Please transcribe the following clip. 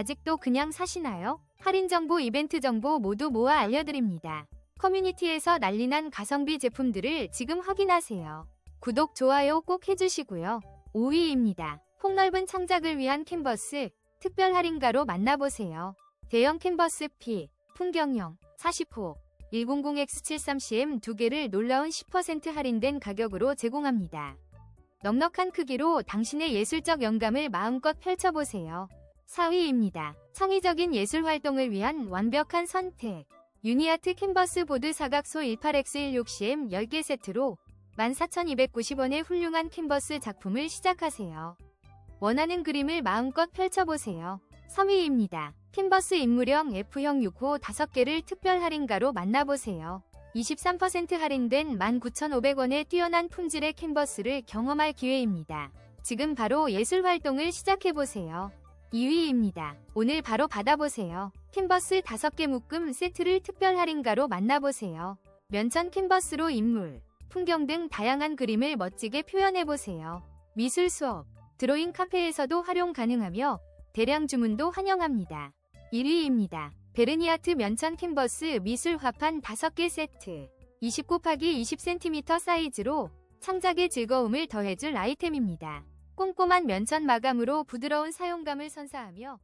아직도 그냥 사시나요? 할인 정보, 이벤트 정보 모두 모아 알려드립니다. 커뮤니티에서 난리난 가성비 제품들을 지금 확인하세요. 구독, 좋아요 꼭 해주시고요. 5위입니다. 폭넓은 창작을 위한 캔버스 특별 할인가로 만나보세요. 대형 캔버스 P, 풍경형, 40호, 100X73CM 두 개를 놀라운 10% 할인된 가격으로 제공합니다. 넉넉한 크기로 당신의 예술적 영감을 마음껏 펼쳐보세요. 4위입니다. 창의적인 예술 활동을 위한 완벽한 선택. 유니아트 캔버스 보드 사각소 18X16CM 10개 세트로 14,290원의 훌륭한 캔버스 작품을 시작하세요. 원하는 그림을 마음껏 펼쳐보세요. 3위입니다. 캔버스 인물형 F형 6호 5개를 특별 할인가로 만나보세요. 23% 할인된 19,500원의 뛰어난 품질의 캔버스를 경험할 기회입니다. 지금 바로 예술 활동을 시작해보세요. 2위입니다. 오늘 바로 받아보세요. 캔버스 5개 묶음 세트를 특별 할인가로 만나보세요. 면천 캔버스로 인물, 풍경 등 다양한 그림을 멋지게 표현해보세요. 미술 수업, 드로잉 카페에서도 활용 가능하며 대량 주문도 환영합니다. 1위입니다. 베르니아트 면천 캔버스 미술 화판 5개 세트 20 곱하기 20cm 사이즈로 창작의 즐거움을 더해줄 아이템입니다. 꼼꼼한 면천 마감으로 부드러운 사용감을 선사하며